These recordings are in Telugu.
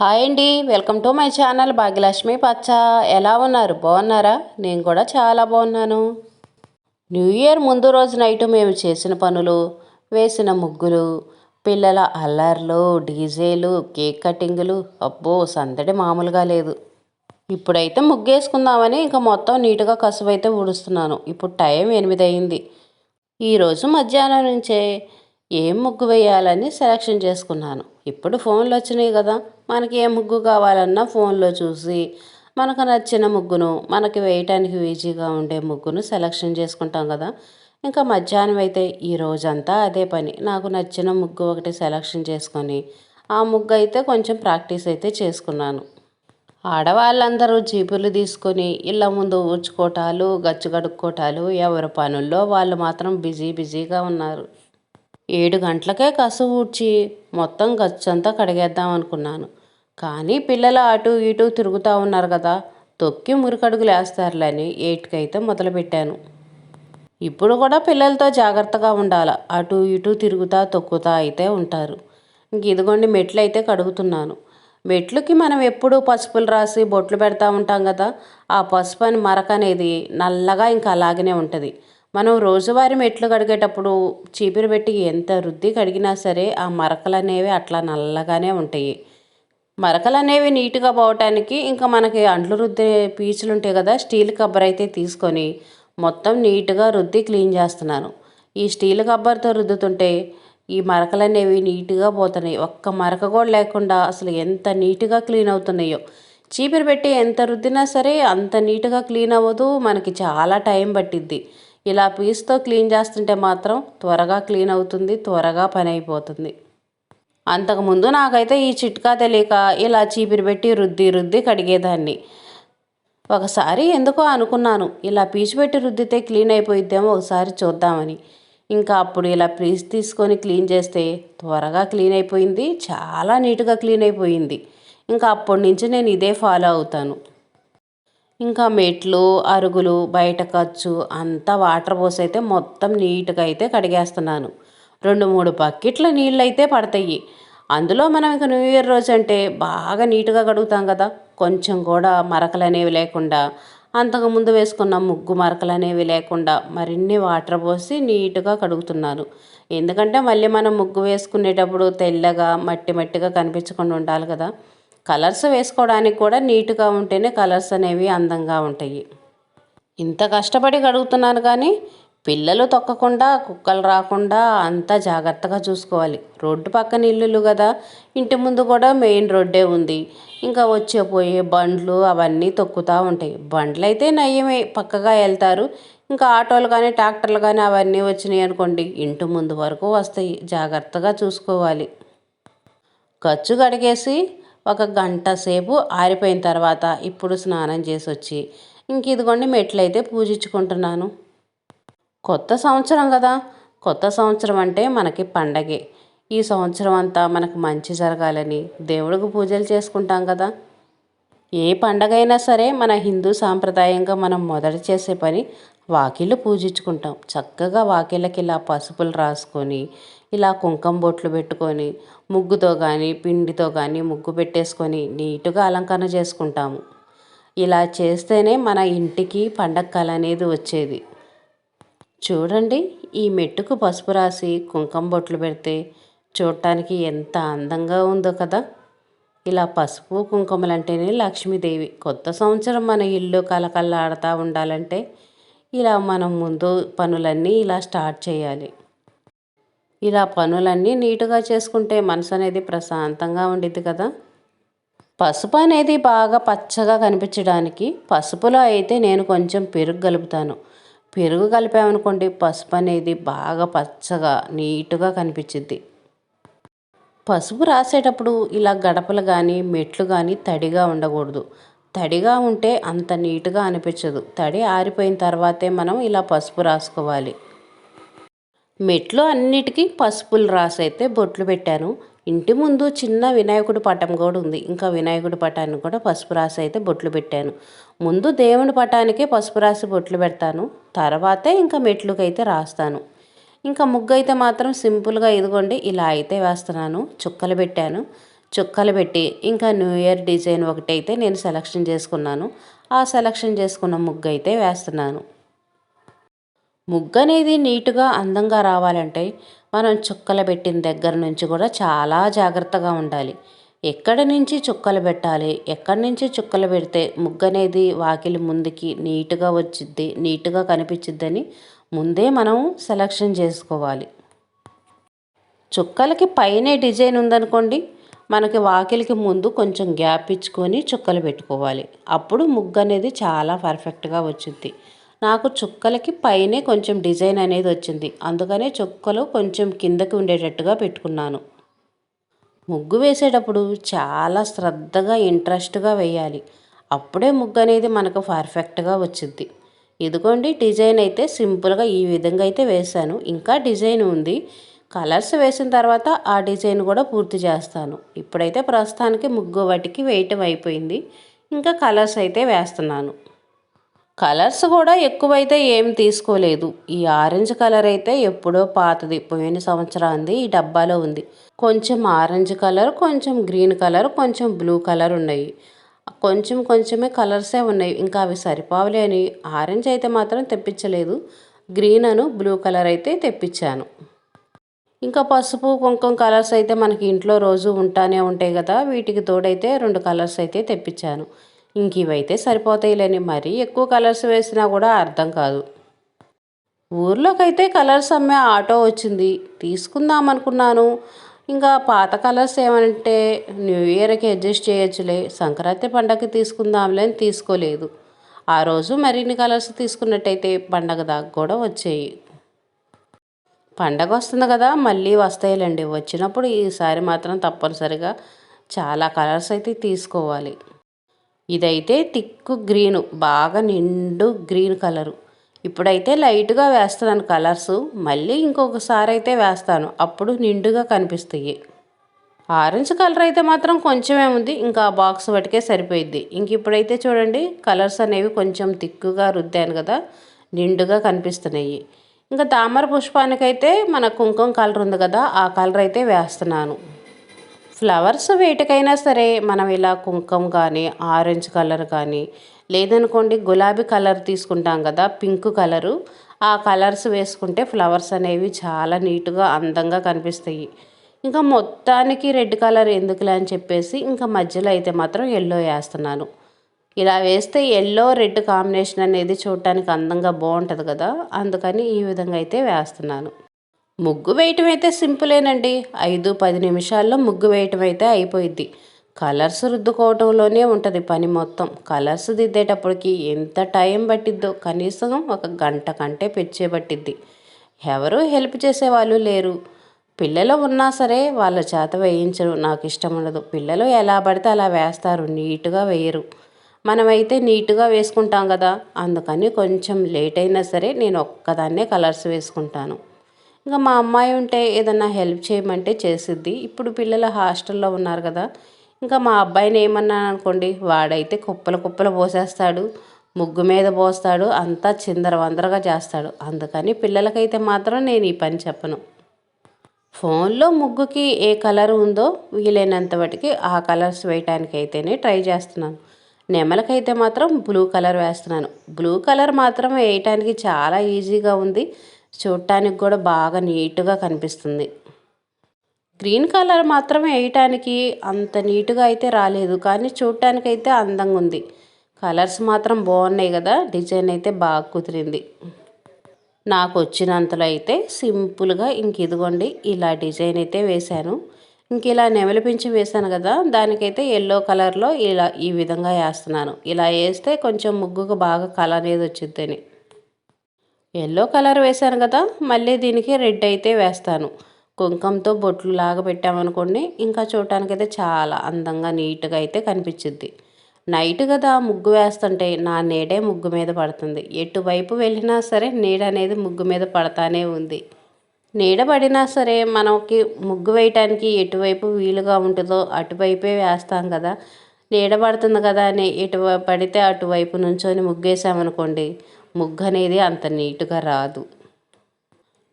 హాయ్ అండి. Welcome to my channel Bhagyalakshmi పచ్చ. ఎలా ఉన్నారు? బాగున్నారా? నేను కూడా చాలా బాగున్నాను. న్యూ ఇయర్ ముందు రోజు నైట్ మేము చేసిన పనులు వేసిన ముగ్గులు పిల్లల అల్లర్లు డీజేలు కేక్ కటింగులు అబ్బో సందడి మామూలుగా లేదు. ఇప్పుడైతే ముగ్గేసుకుందామని ఇంకా మొత్తం నీట్గా కసువైతే ఊడుస్తున్నాను. ఇప్పుడు టైం ఎనిమిది అయింది ఈరోజు మధ్యాహ్నం నుంచే ఏం ముగ్గు వేయాలని సెలక్షన్ చేసుకున్నాను. ఇప్పుడు ఫోన్లు వచ్చినాయి కదా మనకి ఏ ముగ్గు కావాలన్నా ఫోన్లో చూసి మనకు నచ్చిన ముగ్గును మనకి వేయటానికి ఈజీగా ఉండే ముగ్గును సెలక్షన్ చేసుకుంటాం కదా. ఇంకా మధ్యాహ్నం అయితే ఈ రోజంతా అదే పని. నాకు నచ్చిన ముగ్గు ఒకటి సెలక్షన్ చేసుకొని ఆ ముగ్గు అయితే కొంచెం ప్రాక్టీస్ అయితే చేసుకున్నాను. ఆడవాళ్ళందరూ జీపులు తీసుకొని ఇళ్ళ ముందు ఊడ్చుకోవటాలు గచ్చు కడుక్కోటాలు ఎవరి పనుల్లో వాళ్ళు మాత్రం బిజీ బిజీగా ఉన్నారు. ఏడు గంటలకే కసు ఊడ్చి మొత్తం గచ్చంతా కడిగేద్దాం అనుకున్నాను. కానీ పిల్లలు అటు ఇటు తిరుగుతూ ఉన్నారు కదా తొక్కి మురికడుగులేస్తారులని ఎయిట్కైతే మొదలుపెట్టాను. ఇప్పుడు కూడా పిల్లలతో జాగ్రత్తగా ఉండాలి అటు ఇటు తిరుగుతా తొక్కుతా అయితే ఉంటారు. ఇంక ఇదిగోండి మెట్లు అయితే కడుగుతున్నాను. మెట్లుకి మనం ఎప్పుడూ పసుపులు రాసి బొట్లు పెడతా ఉంటాం కదా ఆ పసుపు అని మరక అనేది నల్లగా ఇంకా అలాగనే ఉంటుంది. మనం రోజువారీ మెట్లు కడిగేటప్పుడు చీపురు పెట్టి ఎంత రుద్ది కడిగినా సరే ఆ మరకలు అనేవి అట్లా నల్లగానే ఉంటాయి. మరకలు అనేవి నీట్గా పోవటానికి ఇంకా మనకి అంట్లు రుద్దే పీచులు ఉంటాయి కదా స్టీల్ కబ్బర్ అయితే తీసుకొని మొత్తం నీట్గా రుద్ది క్లీన్ చేస్తున్నాను. ఈ స్టీల్ కబ్బర్తో రుద్దుతుంటే ఈ మరకలు అనేవి నీట్గా పోతున్నాయి. ఒక్క మరక కూడా లేకుండా అసలు ఎంత నీట్గా క్లీన్ అవుతున్నాయో. చీపురు పెట్టి ఎంత రుద్దినా సరే అంత నీట్గా క్లీన్ అవ్వదు మనకి చాలా టైం పట్టిద్ది. ఇలా పీస్తో క్లీన్ చేస్తుంటే మాత్రం త్వరగా క్లీన్ అవుతుంది త్వరగా పని అయిపోతుంది. అంతకుముందు నాకైతే ఈ చిట్కా తెలియక ఇలా చీపిరి పెట్టి రుద్ది రుద్ది కడిగేదాన్ని. ఒకసారి ఎందుకో అనుకున్నాను ఇలా పీచు పెట్టి రుద్దితే క్లీన్ అయిపోయిద్దేమో ఒకసారి చూద్దామని. ఇంకా అప్పుడు ఇలా పీస్ తీసుకొని క్లీన్ చేస్తే త్వరగా క్లీన్ అయిపోయింది చాలా నీట్గా క్లీన్ అయిపోయింది. ఇంకా అప్పటి నుంచి నేను ఇదే ఫాలో అవుతాను. ఇంకా మెట్లు అరుగులు బయట ఖర్చు అంతా వాటర్ పోసి అయితే మొత్తం నీట్గా అయితే కడిగేస్తున్నాను. రెండు మూడు బకెట్ల నీళ్ళు అయితే పడతాయి. అందులో మనం ఇక న్యూ ఇయర్ రోజు అంటే బాగా నీట్గా కడుగుతాం కదా. కొంచెం కూడా మరకలు అనేవి లేకుండా అంతకుముందు వేసుకున్న ముగ్గు మరకలు అనేవి లేకుండా మరిన్ని వాటర్ పోసి నీట్గా కడుగుతున్నాను. ఎందుకంటే మళ్ళీ మనం ముగ్గు వేసుకునేటప్పుడు తెల్లగా మట్టి మట్టిగా కనిపించకుండా ఉండాలి కదా. కలర్స్ వేసుకోవడానికి కూడా నీట్గా ఉంటేనే కలర్స్ అనేవి అందంగా ఉంటాయి. ఇంత కష్టపడి కడుగుతున్నాను కానీ పిల్లలు తొక్కకుండా కుక్కలు రాకుండా అంతా జాగ్రత్తగా చూసుకోవాలి. రోడ్డు పక్కన ఇల్లులు కదా ఇంటి ముందు కూడా మెయిన్ రోడ్డే ఉంది. ఇంకా వచ్చే పోయే బండ్లు అవన్నీ తొక్కుతూ ఉంటాయి. బండ్లు అయితే నయ్యమే పక్కగా వెళ్తారు ఇంకా ఆటోలు కానీ ట్రాక్టర్లు కానీ అవన్నీ వచ్చినాయి అనుకోండి ఇంటి ముందు వరకు వస్తాయి. జాగ్రత్తగా చూసుకోవాలి. ఖర్చు కడిగేసి ఒక గంట సేపు ఆరిపోయిన తర్వాత ఇప్పుడు స్నానం చేసి వచ్చి ఇంక ఇదిగోండి మెట్లు అయితే పూజించుకుంటున్నాను. కొత్త సంవత్సరం కదా కొత్త సంవత్సరం అంటే మనకి పండగే. ఈ సంవత్సరం అంతా మనకు మంచి జరగాలని దేవుడికి పూజలు చేసుకుంటాం కదా. ఏ పండగ అయినా సరే మన హిందూ సాంప్రదాయంగా మనం మొదట చేసే పని వాకిళ్ళు పూజించుకుంటాం. చక్కగా వాకిళ్ళకి ఇలా పసుపులు రాసుకొని ఇలా కుంకం బొట్లు పెట్టుకొని ముగ్గుతో కానీ పిండితో కానీ ముగ్గు పెట్టేసుకొని నీటుగా అలంకరణ చేసుకుంటాము. ఇలా చేస్తేనే మన ఇంటికి పండగ కళ అనేది వచ్చేది. చూడండి ఈ మెట్టుకు పసుపు రాసి కుంకం బొట్లు పెడితే చూడటానికి ఎంత అందంగా ఉందో కదా! ఇలా పసుపు కుంకుమలు అంటేనే లక్ష్మీదేవి. కొత్త సంవత్సరం మన ఇల్లు కలకల్లాడుతూ ఉండాలంటే ఇలా మనం ముందు పనులన్నీ ఇలా స్టార్ట్ చేయాలి. ఇలా పనులన్నీ నీట్గా చేసుకుంటే మనసు అనేది ప్రశాంతంగా ఉండిద్ది కదా. పసుపు అనేది బాగా పచ్చగా కనిపించడానికి పసుపులో అయితే నేను కొంచెం పెరుగు కలుపుతాను. పెరుగు కలిపామనుకోండి పసుపు అనేది బాగా పచ్చగా నీట్గా కనిపించింది పసుపు రాసేటప్పుడు ఇలా గడపలు కానీ మెట్లు కానీ తడిగా ఉండకూడదు. తడిగా ఉంటే అంత నీట్గా అనిపించదు. తడి ఆరిపోయిన తర్వాతే మనం ఇలా పసుపు రాసుకోవాలి. మెట్లు అన్నిటికీ పసుపులు రాసైతే బొట్లు పెట్టాను. ఇంటి ముందు చిన్న వినాయకుడి పటం కూడా ఉంది. ఇంకా వినాయకుడి పటానికి కూడా పసుపు రాసి అయితే బొట్లు పెట్టాను. ముందు దేవుని పటానికే పసుపు రాసి బొట్లు పెడతాను. తర్వాతే ఇంకా మెట్లుకైతే రాస్తాను. ఇంకా ముగ్గు అయితే మాత్రం సింపుల్గా ఇదిగోండి ఇలా అయితే వేస్తున్నాను. చుక్కలు పెట్టాను. చుక్కలు పెట్టి ఇంకా న్యూ ఇయర్ డిజైన్ ఒకటి అయితే నేను సెలక్షన్ చేసుకున్నాను. ఆ సెలక్షన్ చేసుకున్న ముగ్గు అయితే వేస్తున్నాను. ముగ్గు అనేది నీట్గా అందంగా రావాలంటే మనం చుక్కలు పెట్టిన దగ్గర నుంచి కూడా చాలా జాగ్రత్తగా ఉండాలి. ఎక్కడి నుంచి చుక్కలు పెట్టాలి? ఎక్కడి నుంచి చుక్కలు పెడితే ముగ్గు అనేది వాకిలి ముందుకి నీట్గా వచ్చిద్ది నీట్గా కనిపించిద్దని ముందే మనం సెలక్షన్ చేసుకోవాలి. చుక్కలకి పైనే డిజైన్ ఉందనుకోండి మనకి వాకిలికి ముందు కొంచెం గ్యాప్ ఇచ్చుకొని చుక్కలు పెట్టుకోవాలి. అప్పుడు ముగ్గు అనేది చాలా పర్ఫెక్ట్గా వచ్చింది నాకు చుక్కలకి పైనే కొంచెం డిజైన్ అనేది వచ్చింది. అందుకనే చుక్కలు కొంచెం కిందకి ఉండేటట్టుగా పెట్టుకున్నాను. ముగ్గు వేసేటప్పుడు చాలా శ్రద్ధగా ఇంట్రెస్ట్గా వేయాలి. అప్పుడే ముగ్గు అనేది మనకు పర్ఫెక్ట్గా వచ్చింది ఇదిగోండి డిజైన్ అయితే సింపుల్గా ఈ విధంగా అయితే వేశాను. ఇంకా డిజైన్ ఉంది. కలర్స్ వేసిన తర్వాత ఆ డిజైన్ కూడా పూర్తి చేస్తాను. ఇప్పుడైతే ప్రస్తుతానికి ముగ్గు వాటికి వేయటం అయిపోయింది. ఇంకా కలర్స్ అయితే వేస్తున్నాను. కలర్స్ కూడా ఎక్కువైతే ఏం తీసుకోలేదు. ఈ ఆరెంజ్ కలర్ అయితే ఎప్పుడో పాతది. పోయిన సంవత్సరాంది ఈ డబ్బాలో ఉంది. కొంచెం ఆరెంజ్ కలర్ కొంచెం గ్రీన్ కలర్ కొంచెం బ్లూ కలర్ ఉన్నాయి. కొంచెం కొంచెమే కలర్సే ఉన్నాయి. ఇంకా అవి సరిపోవలే అని ఆరెంజ్ అయితే మాత్రం తెప్పించలేదు. గ్రీన్ అను బ్లూ కలర్ అయితే తెప్పించాను. ఇంకా పసుపు కుంకుమ కలర్స్ అయితే మనకి ఇంట్లో రోజు ఉంటానే ఉంటాయి కదా. వీటికి తోడైతే రెండు కలర్స్ అయితే తెప్పించాను. ఇంక ఇవైతే సరిపోతాయిలేని మరీ ఎక్కువ కలర్స్ వేసినా కూడా అర్థం కాదు. ఊర్లోకైతే కలర్స్ అమ్మే ఆటో వచ్చింది. తీసుకుందాం అనుకున్నాను ఇంకా పాత కలర్స్ ఏమంటే న్యూ ఇయర్కి అడ్జస్ట్ చేయొచ్చులే. సంక్రాంతి పండగకి తీసుకుందాంలే అని తీసుకోలేదు. ఆ రోజు మరిన్ని కలర్స్ తీసుకున్నట్టయితే పండగ దాకా కూడా వచ్చాయి. పండగ వస్తుంది కదా మళ్ళీ వస్తాయిలేండి. వచ్చినప్పుడు ఈసారి మాత్రం తప్పనిసరిగా చాలా కలర్స్ అయితే తీసుకోవాలి. ఇదైతే తిక్కు గ్రీను బాగా నిండు గ్రీన్ కలరు. ఇప్పుడైతే లైట్గా వేస్తున్నాను కలర్స్ మళ్ళీ ఇంకొకసారి అయితే వేస్తాను. అప్పుడు నిండుగా కనిపిస్తాయి. ఆరెంజ్ కలర్ అయితే మాత్రం కొంచెమే ఉంది ఇంకా బాక్స్ పట్టుకే సరిపోయిద్ది. ఇంక ఇప్పుడైతే చూడండి కలర్స్ అనేవి కొంచెం తిక్కుగా రుద్దాను కదా నిండుగా కనిపిస్తున్నాయి. ఇంకా తామర పుష్పానికైతే మన కుంకుమ కలర్ ఉంది కదా ఆ కలర్ అయితే వేస్తున్నాను. ఫ్లవర్స్ వేటికైనా సరే మనం ఇలా కుంకుమ కానీ ఆరెంజ్ కలర్ కానీ లేదనుకోండి గులాబీ కలర్ తీసుకుంటాం కదా పింక్ కలరు ఆ కలర్స్ వేసుకుంటే ఫ్లవర్స్ అనేవి చాలా నీట్గా అందంగా కనిపిస్తాయి. ఇంకా మొత్తానికి రెడ్ కలర్ ఎందుకులే అని చెప్పేసి ఇంకా మధ్యలో అయితే మాత్రం ఎల్లో వేస్తున్నాను. ఇలా వేస్తే ఎల్లో రెడ్ కాంబినేషన్ అనేది చూడటానికి అందంగా బాగుంటుంది కదా అందుకని ఈ విధంగా అయితే వేస్తున్నాను. ముగ్గు వేయటం అయితే సింపులేనండి. ఐదు పది నిమిషాల్లో ముగ్గు వేయటం అయితే అయిపోయిద్ది. కలర్స్ రుద్దుకోవటంలోనే ఉంటుంది పని మొత్తం. కలర్స్ దిద్దేటప్పటికి ఎంత టైం పట్టిద్దో. కనీసం ఒక గంట కంటే పెచ్చే పట్టిద్ది. ఎవరు హెల్ప్ చేసేవాళ్ళు లేరు. పిల్లలు ఉన్నా సరే వాళ్ళ చేత వేయించరు. నాకు ఇష్టం ఉండదు. పిల్లలు ఎలా పడితే అలా వేస్తారు. నీట్గా వేయరు. మనమైతే నీట్గా వేసుకుంటాం కదా. అందుకని కొంచెం లేట్ అయినా సరే నేను ఒక్కదాన్నే కలర్స్ వేసుకుంటాను. ఇంకా మా అమ్మాయి ఉంటే ఏదన్నా హెల్ప్ చేయమంటే చేసిద్ది. ఇప్పుడు పిల్లలు హాస్టల్లో ఉన్నారు కదా. ఇంకా మా అబ్బాయిని ఏమన్నా అనుకోండి వాడైతే కుప్పలు కుప్పలు పోసేస్తాడు ముగ్గు మీద పోస్తాడు అంతా చిందర వందరగా చేస్తాడు. అందుకని పిల్లలకైతే మాత్రం నేను ఈ పని చెప్పను. ఫోన్లో ముగ్గుకి ఏ కలర్ ఉందో వీలైనంత వాటికి ఆ కలర్స్ వేయటానికి అయితేనే ట్రై చేస్తున్నాను. నెమలకైతే మాత్రం బ్లూ కలర్ వేస్తున్నాను. బ్లూ కలర్ మాత్రం వేయటానికి చాలా ఈజీగా ఉంది. చూడటానికి కూడా బాగా నీట్గా కనిపిస్తుంది. గ్రీన్ కలర్ మాత్రం వేయటానికి అంత నీట్గా అయితే రాలేదు కానీ చూడటానికి అయితే అందంగా ఉంది. కలర్స్ మాత్రం బాగున్నాయి కదా డిజైన్ అయితే బాగా కుదిరింది. నాకు వచ్చినంతలో అయితే సింపుల్గా ఇంక ఇదిగోండి ఇలా డిజైన్ అయితే వేశాను. ఇంక ఇలా నెమలిపించి వేసాను కదా దానికైతే ఎల్లో కలర్లో ఇలా ఈ విధంగా వేస్తున్నాను. ఇలా వేస్తే కొంచెం ముగ్గుకు బాగా కలర్ అనేది వచ్చిద్దని. ఎల్లో కలర్ వేశాను కదా మళ్ళీ దీనికి రెడ్ అయితే వేస్తాను. కుంకంతో బొట్లు లాగా పెట్టామనుకోండి ఇంకా చూడటానికైతే చాలా అందంగా నీట్గా అయితే కనిపించింది నైట్ కదా ముగ్గు వేస్తుంటే నా నీడే ముగ్గు మీద పడుతుంది. ఎటువైపు వెళ్ళినా సరే నీడ అనేది ముగ్గు మీద పడతానే ఉంది. నీడ పడినా సరే మనకి ముగ్గు వేయటానికి ఎటువైపు వీలుగా ఉంటుందో అటువైపే వేస్తాం కదా. నీడ పడుతుంది కదా అని ఎటు పడితే అటువైపు నుంచొని ముగ్గేసామనుకోండి ముగ్గు అనేది అంత నీట్గా రాదు.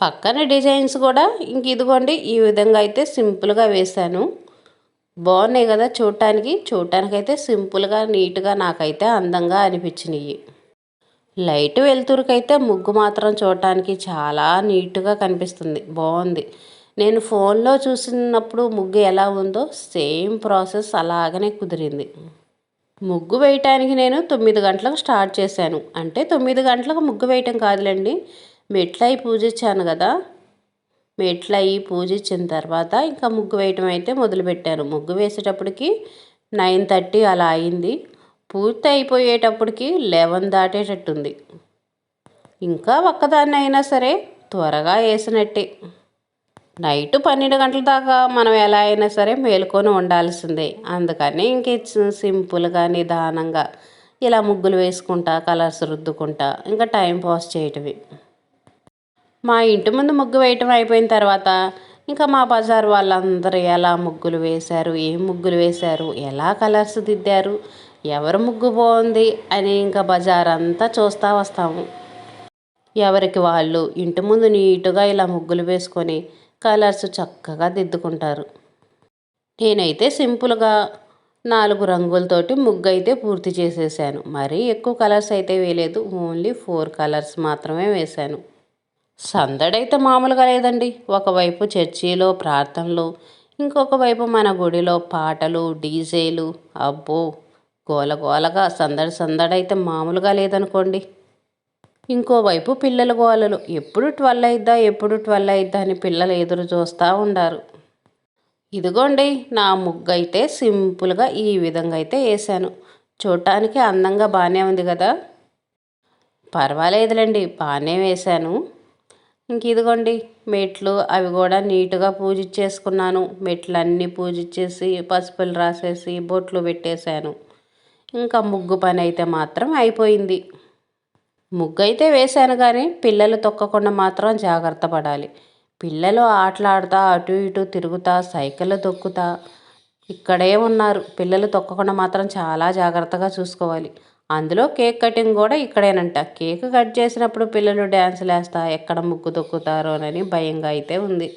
పక్కన డిజైన్స్ కూడా ఇంక ఇదిగోండి ఈ విధంగా అయితే సింపుల్గా వేశాను. బాగున్నాయి కదా చూడటానికి చూడటానికైతే సింపుల్గా నీట్గా నాకైతే అందంగా అనిపించినాయి. లైట్ వెలుతురుకైతే ముగ్గు మాత్రం చూడటానికి చాలా నీట్గా కనిపిస్తుంది బాగుంది. నేను ఫోన్లో చూసినప్పుడు ముగ్గు ఎలా ఉందో సేమ్ ప్రాసెస్ అలాగనే కుదిరింది. ముగ్గు వేయటానికి నేను తొమ్మిది గంటలకు స్టార్ట్ చేశాను. అంటే తొమ్మిది గంటలకు ముగ్గు వేయటం కాదులేండి. మెట్లయి పూజించాను కదా. మెట్లయి పూజించిన తర్వాత ఇంకా ముగ్గు వేయటం అయితే మొదలుపెట్టాను. ముగ్గు వేసేటప్పటికి నైన్ థర్టీ అలా అయింది. పూర్తి అయిపోయేటప్పటికి లెవెన్ దాటేటట్టుంది. ఇంకా ఒక్కదాన్ని అయినా సరే త్వరగా వేసినట్టే. నైట్ పన్నెండు గంటల దాకా మనం ఎలా అయినా సరే మేలుకొని ఉండాల్సిందే. అందుకని ఇంక సింపుల్గా నిదానంగా ఇలా ముగ్గులు వేసుకుంటా కలర్స్ రుద్దుకుంటా ఇంకా టైం పాస్ చేయటమే. మా ఇంటి ముందు ముగ్గు వేయటం అయిపోయిన తర్వాత ఇంకా మా బజార్ వాళ్ళందరూ ఎలా ముగ్గులు వేశారు ఏం ముగ్గులు వేశారు ఎలా కలర్స్ దిద్దారు ఎవరు ముగ్గు బాగుంది అని ఇంకా బజార్ అంతా చూస్తూ వస్తాము. ఎవరికి వాళ్ళు ఇంటి ముందు నీటుగా ఇలా ముగ్గులు వేసుకొని కలర్స్ చక్కగా దిద్దుకుంటారు. నేనైతే సింపుల్గా నాలుగు రంగులతోటి ముగ్గు అయితే పూర్తి చేసేసాను. మరీ ఎక్కువ కలర్స్ అయితే వేయలేదు. ఓన్లీ ఫోర్ కలర్స్ మాత్రమే వేశాను. సందడైతే మామూలుగా లేదండి. ఒకవైపు చర్చిలో ప్రార్థనలు ఇంకొక వైపు మన గుడిలో పాటలు డీజేలు. అబ్బో! గోల గోలగా సందడి సందడైతే మామూలుగా లేదనుకోండి. ఇంకోవైపు పిల్లల గోలలు. ఎప్పుడు ట్వెల్వ్ అయిద్దా ఎప్పుడు ట్వెల్వ్ అయిద్దా అని పిల్లలు ఎదురు చూస్తూ ఉండారు. ఇదిగోండి నా ముగ్గు అయితే సింపుల్గా ఈ విధంగా అయితే వేసాను చూడటానికి అందంగా బాగానే ఉంది కదా? పర్వాలేదులేండి బాగానే వేశాను. ఇంక ఇదిగోండి మెట్లు అవి కూడా నీట్గా పూజించేసుకున్నాను. మెట్లు అన్నీ పూజించేసి పసుపులు రాసేసి బొట్లు పెట్టేశాను. ఇంకా ముగ్గు పని అయితే మాత్రం అయిపోయింది. ముగ్గు అయితే వేశాను కానీ పిల్లలు తొక్కకుండా మాత్రం జాగ్రత్త పడాలి. పిల్లలు ఆటలాడుతా అటు ఇటు తిరుగుతా సైకిల్ తొక్కుతా ఇక్కడే ఉన్నారు. పిల్లలు తొక్కకుండా మాత్రం చాలా జాగ్రత్తగా చూసుకోవాలి. అందులో కేక్ కటింగ్ కూడా ఇక్కడేనంట. కేక్ కట్ చేసినప్పుడు పిల్లలు డ్యాన్సులు వేస్తా ఎక్కడ ముగ్గు తొక్కుతారోనని భయంగా అయితే ఉంది.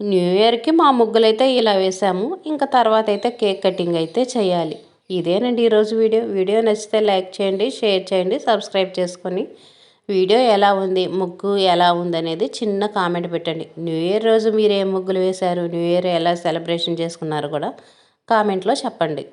న్యూ ఇయర్కి మా ముగ్గులైతే ఇలా వేసాము ఇంకా తర్వాత అయితే కేక్ కటింగ్ అయితే చేయాలి. ఇదేనండి ఈరోజు వీడియో. వీడియో నచ్చితే లైక్ చేయండి షేర్ చేయండి సబ్స్క్రైబ్ చేసుకొని. వీడియో ఎలా ఉంది ముగ్గు ఎలా ఉందనేది చిన్న కామెంట్ పెట్టండి. న్యూ ఇయర్ రోజు మీరు ఏ ముగ్గులు వేశారు న్యూ ఇయర్ ఎలా సెలబ్రేషన్ చేసుకున్నారు కూడా కామెంట్లో చెప్పండి.